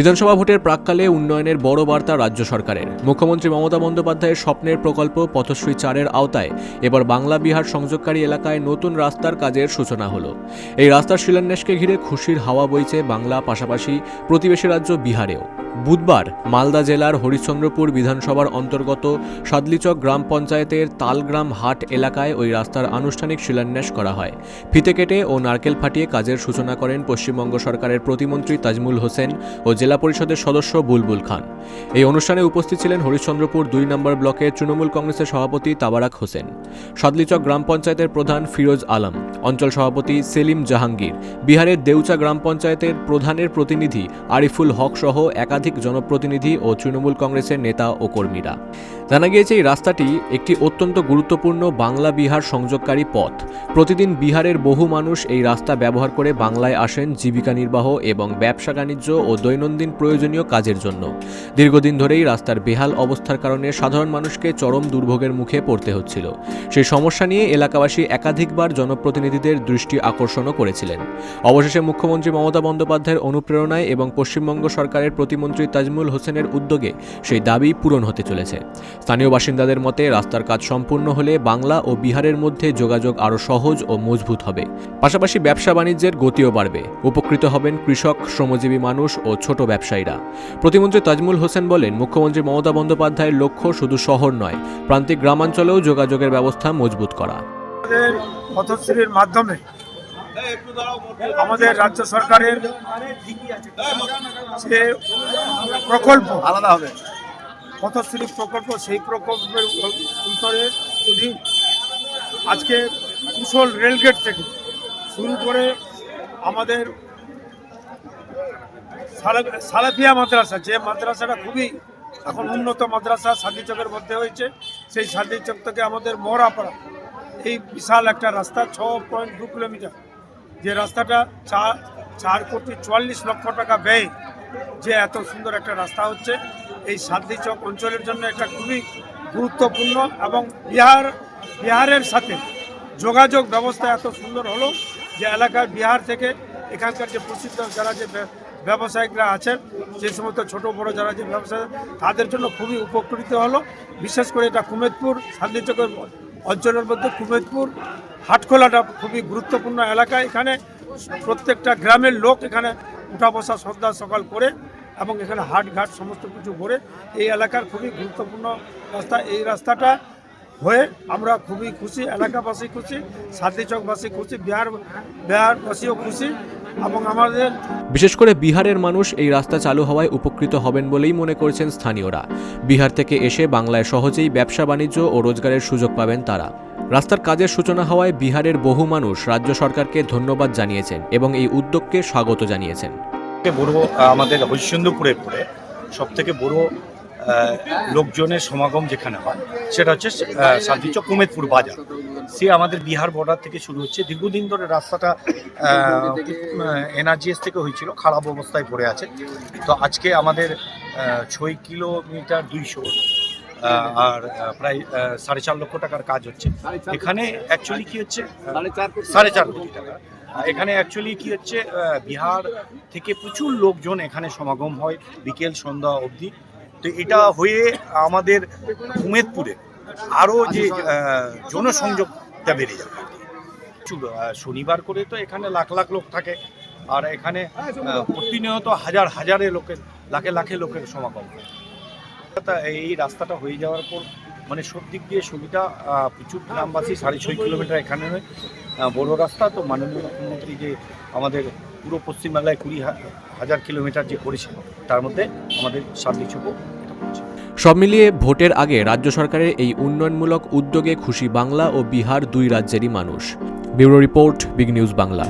বিধানসভা ভোটের প্রাককালে উন্নয়নের বড় বার্তা রাজ্য সরকারের। মুখ্যমন্ত্রী মমতা বন্দ্যোপাধ্যায়ের স্বপ্নের প্রকল্প পথশ্রী চারের আওতায় এবার বাংলা বিহার সংযোগকারী এলাকায় নতুন রাস্তার কাজের সূচনা হলো। এই রাস্তার শিলান্যাসকে ঘিরে খুশির হাওয়া বইছে বাংলা, পাশাপাশি প্রতিবেশী রাজ্য বিহারেও। বুধবার মালদা জেলার হরিশ্চন্দ্রপুর বিধানসভার অন্তর্গত সাদলিচক গ্রাম পঞ্চায়েতের তালগ্রাম হাট এলাকায় ওই রাস্তার আনুষ্ঠানিক শিলান্যাস করা হয়। ফিতে কেটে ও নারকেল ফাটিয়ে কাজের সূচনা করেন পশ্চিমবঙ্গ সরকারের প্রতিমন্ত্রী তাজমুল হোসেন ও জেলা পরিষদের সদস্য বুলবুল খান। এই অনুষ্ঠানে উপস্থিত ছিলেন হরিশ্চন্দ্রপুর দুই নম্বর ব্লকের তৃণমূল কংগ্রেসের সভাপতি তাবারাক হোসেন, সাদলিচক গ্রাম পঞ্চায়েতের প্রধান ফিরোজ আলম, অঞ্চল সভাপতি সেলিম জাহাঙ্গীর, বিহারের দেউচা গ্রাম পঞ্চায়েতের প্রধানের প্রতিনিধি আরিফুল হক সহ একাধিক জনপ্রতিনিধি ও তৃণমূল কংগ্রেসের নেতা ও কর্মীরা। জানা গিয়েছে, এই রাস্তাটি একটি অত্যন্ত গুরুত্বপূর্ণ বাংলা বিহার সংযোগকারী পথ। প্রতিদিন বিহারের বহু মানুষ এই রাস্তা ব্যবহার করে বাংলায় আসেন জীবিকা নির্বাহ এবং ব্যবসা বাণিজ্য ও দৈনন্দিন প্রয়োজনীয় কাজের জন্য। দীর্ঘদিন ধরেই রাস্তার বেহাল অবস্থার কারণে সাধারণ মানুষকে চরম দুর্ভোগের মুখে পড়তে হচ্ছিল। সেই সমস্যা নিয়ে এলাকাবাসী একাধিকবার জনপ্রতিনিধিদের দৃষ্টি আকর্ষণও করেছিলেন। অবশেষে মুখ্যমন্ত্রী মমতা বন্দ্যোপাধ্যায়ের অনুপ্রেরণায় এবং পশ্চিমবঙ্গ সরকারের প্রতিমন্ত্রী তাজমুল হোসেনের উদ্যোগে সেই দাবি পূরণ হতে চলেছে। স্থানীয় বাসিন্দাদের মতে, রাস্তার কাজ সম্পূর্ণ হলে বাংলা ও বিহারের মধ্যে যোগাযোগ আরও সহজ ও মজবুত হবে। পাশাপাশি ব্যবসা বাণিজ্যের গতিও বাড়বে। উপকৃত হবেন কৃষক, শ্রমজীবী মানুষ ও ছোট ব্যবসায়ীরা। প্রতিমন্ত্রী তাজমুল হোসেন বলেন, মুখ্যমন্ত্রী মমতা বন্দ্যোপাধ্যায়ের লক্ষ্য শুধু শহর নয়, প্রান্তিক গ্রামাঞ্চলেও যোগাযোগের ব্যবস্থা মজবুত করা। পথশ্রীর মাধ্যমে আমাদের রাজ্য সরকারের যে প্রকল্প আলাদা হবে। পথশ্রী প্রকল্প সেই প্রকল্পের উত্তরে অধীন আজকে কুশল রেলগেট থেকে শুরু করে আমাদের সালা- সালাফিয়া মাদ্রাসা যে মাদ্রাসাটা খুবই এখন উন্নত মাদ্রাসা সাদিচকের মধ্যে হয়েছে সেই সাদিচক থেকে আমাদের মরাপাড়া এই বিশাল একটা রাস্তা ছ পয়েন্ট দু কিলোমিটার। যে রাস্তাটা চার চার কোটি চুয়াল্লিশ লক্ষ টাকা ব্যয়, যে এত সুন্দর একটা রাস্তা হচ্ছে, এই সাদ্দি চক অঞ্চলের জন্য একটা খুবই গুরুত্বপূর্ণ এবং বিহার, বিহারের সাথে যোগাযোগ ব্যবস্থা এত সুন্দর হলো যে এলাকার বিহার থেকে এখানকার যে প্রসিদ্ধ যারা যে ব্যবসায়িকরা আছেন, যে সমস্ত ছোট বড় যারা যে ব্যবসায়ী, তাদের জন্য খুবই উপকৃত হলো। বিশেষ করে এটা কুমেদপুর সাদ্দি চকের অঞ্চলের মধ্যে কুমেদপুর, হাটখোলাটা খুবই গুরুত্বপূর্ণ এলাকা। এখানে প্রত্যেকটা গ্রামের লোক এখানে উঠা বসা, সন্ধ্যা সকাল করে এবং এখানে হাট ঘাট সমস্ত কিছু করে এই এলাকার খুবই গুরুত্বপূর্ণ রাস্তা। এই রাস্তাটা হয়ে আমরা খুবই খুশি, এলাকাবাসী খুশি সাদ্দি চকবাসী খুশি, বিহার, বিহারবাসীও খুশি। এবং আমাদের বিশেষ করে বিহারের মানুষ এই রাস্তা চালু হওয়ায় উপকৃত হবেন বলেই মনে করছেন স্থানীয়রা। বিহার থেকে এসে বাংলায় সহজেই ব্যবসা বাণিজ্য ও রোজগারের সুযোগ পাবেন তারা। রাস্তার কাজের সূচনা হওয়ায় বিহারের বহু মানুষ রাজ্য সরকারকে ধন্যবাদ জানিয়েছেন এবং এই উদ্যোগকে স্বাগত জানিয়েছেন। বড় আমাদের হরিশ্চন্দ্রপুরের পরে সব থেকে বড় লোকজনের সমাগম যেখানে হয়, সেটা হচ্ছে সাদিচ কুমেদপুর বাজার। সে আমাদের বিহার বর্ডার থেকে শুরু হচ্ছে। দীর্ঘদিন ধরে রাস্তাটা এনআরজিএস থেকে হয়েছিল, খারাপ অবস্থায় পড়ে আছে। তো আজকে আমাদের ছয় কিলোমিটার দুইশো আর প্রায় সাড়ে চার লক্ষ টাকার কাজ হচ্ছে। এখানে অ্যাকচুয়ালি কি হচ্ছে সাড়ে চার কোটি টাকা। এখানে অ্যাকচুয়ালি কি হচ্ছে বিহার থেকে প্রচুর লোকজন এখানে সমাগম হয়, বিকেল, সন্ধ্যা অবধি। তো এটা হয়ে আমাদের উমেদপুরে আরও যে জনসংযোগটা বেড়ে যাবে। শনিবার করে তো এখানে লাখ লাখ লোক থাকে। আর এখানে প্রতিনিয়ত হাজার হাজারে লোকের, লাখে লাখে লোকের সমাগম হয়। এই রাস্তাটা হয়ে যাওয়ার পর মানে সব দিক দিয়ে সুবিধা প্রচুর গ্রামবাসী সাড়ে ছয় কিলোমিটার এখানে বড় রাস্তা। তো মাননীয় মুখ্যমন্ত্রী যে আমাদের পুরো পশ্চিমবাংলায় কুড়ি হাজার কিলোমিটার যে করেছে, তার মধ্যে আমাদের সার্বিক চুপো সব মিলিয়ে ভোটের আগে রাজ্য সরকারের এই উন্নয়নমূলক উদ্যোগে খুশি বাংলা ও বিহার দুই রাজ্যেরই মানুষ। Bureau report, big news Bangla.